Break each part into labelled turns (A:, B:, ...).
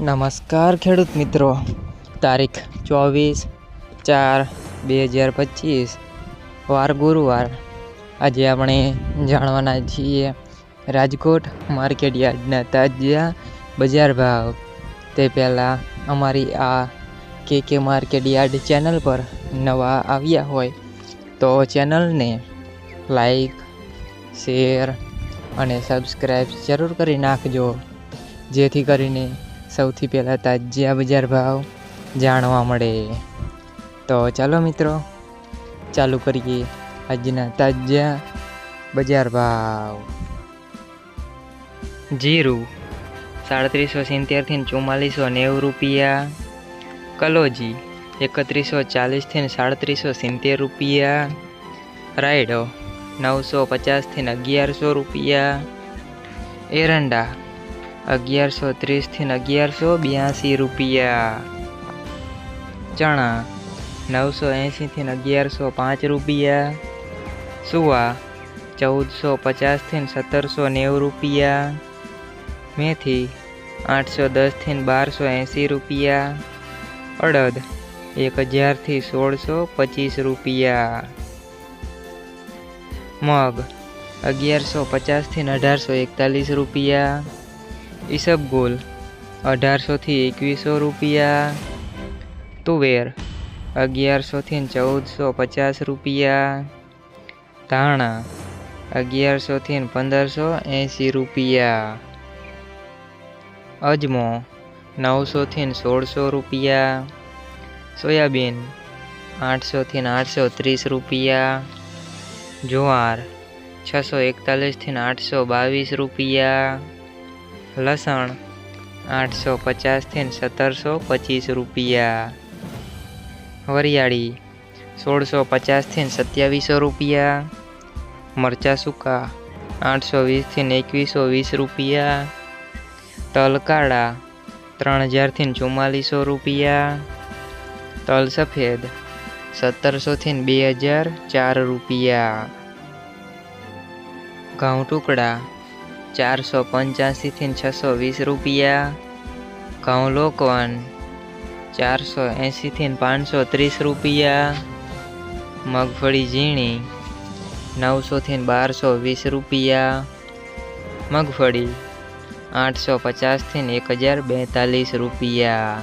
A: નમસ્કાર ખેડૂત મિત્રો. તારીખ ચોવીસ ચાર બે હજાર પચીસ. વાર ગુરુવાર. આજે આપણે જાણવાના છીએ રાજકોટ માર્કેટ યાર્ડના તાજા બજાર ભાવ. તે પહેલાં અમારી આ કે કે માર્કેટ યાર્ડ ચેનલ પર નવા આવ્યા હોય તો ચેનલને લાઈક, શેર અને સબસ્ક્રાઈબ જરૂર કરી નાખજો. જેથી કરીને સૌથી પહેલાં તાજિયા બજાર ભાવ જાણવા મળે. તો ચાલો મિત્રો, ચાલુ કરીએ આજના તાજિયા બજાર ભાવ. જીરું સાડત્રીસો સિત્તેરથી ચુમ્માલીસો નેવું રૂપિયા, કલોજી એકત્રીસો ચાલીસથી સાડત્રીસો સિત્તેર રૂપિયા, રાયડો નવસો પચાસથી અગિયારસો રૂપિયા, એરંડા અગિયારસો ત્રીસથી અગિયારસો બ્યાસી રૂપિયા. ચણા નવસો એંશીથી અગિયારસો પાંચ રૂપિયા. સુવા ચૌદસો પચાસથી સત્તરસો નેવું રૂપિયા. મેથી આઠસો દસથી બારસો એંસી રૂપિયા. અડદ એક હજારથી સોળસો પચીસ રૂપિયા. મગ અગિયારસો પચાસથી અઢારસો એકતાલીસ રૂપિયા. ઈસબગુલ અઢારસોથી એકવીસો રૂપિયા. તુવેર, અગિયારસોથી ચૌદસો પચાસ રૂપિયા. ધાણા, અગિયારસોથી પંદરસો એંસી રૂપિયા. અજમો, નવસોથી સોળસો રૂપિયા. સોયાબીન, આઠસોથી આઠસો ત્રીસ રૂપિયા. જુવાર, છસો એકતાલીસથી આઠસો બાવીસ રૂપિયા. લસણ આઠસો પચાસથી સત્તરસો પચીસ રૂપિયા. વરિયાળી સોળસો પચાસથી સત્યાવીસો રૂપિયા. મરચા સૂકા આઠસો વીસથી એકવીસો વીસ રૂપિયા. તલ કાળા ત્રણ હજારથી ચુમ્માલીસો રૂપિયા. તલ સફેદ સત્તરસોથી બે હજાર ચાર રૂપિયા. ઘઉં ટુકડા ચારસો પંચ્યાસીથી છસો વીસ રૂપિયા. ઘઉં લોકવન ચારસો એંશીથી પાંચસો ત્રીસ રૂપિયા. મગફળી ઝીણી નવસોથી બારસો વીસ રૂપિયા. મગફળી આઠસો પચાસથી એક હજાર બેતાલીસ રૂપિયા.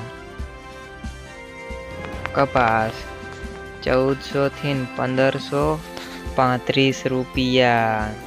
A: કપાસ ચૌદસોથી પંદરસો પાંત્રીસ રૂપિયા.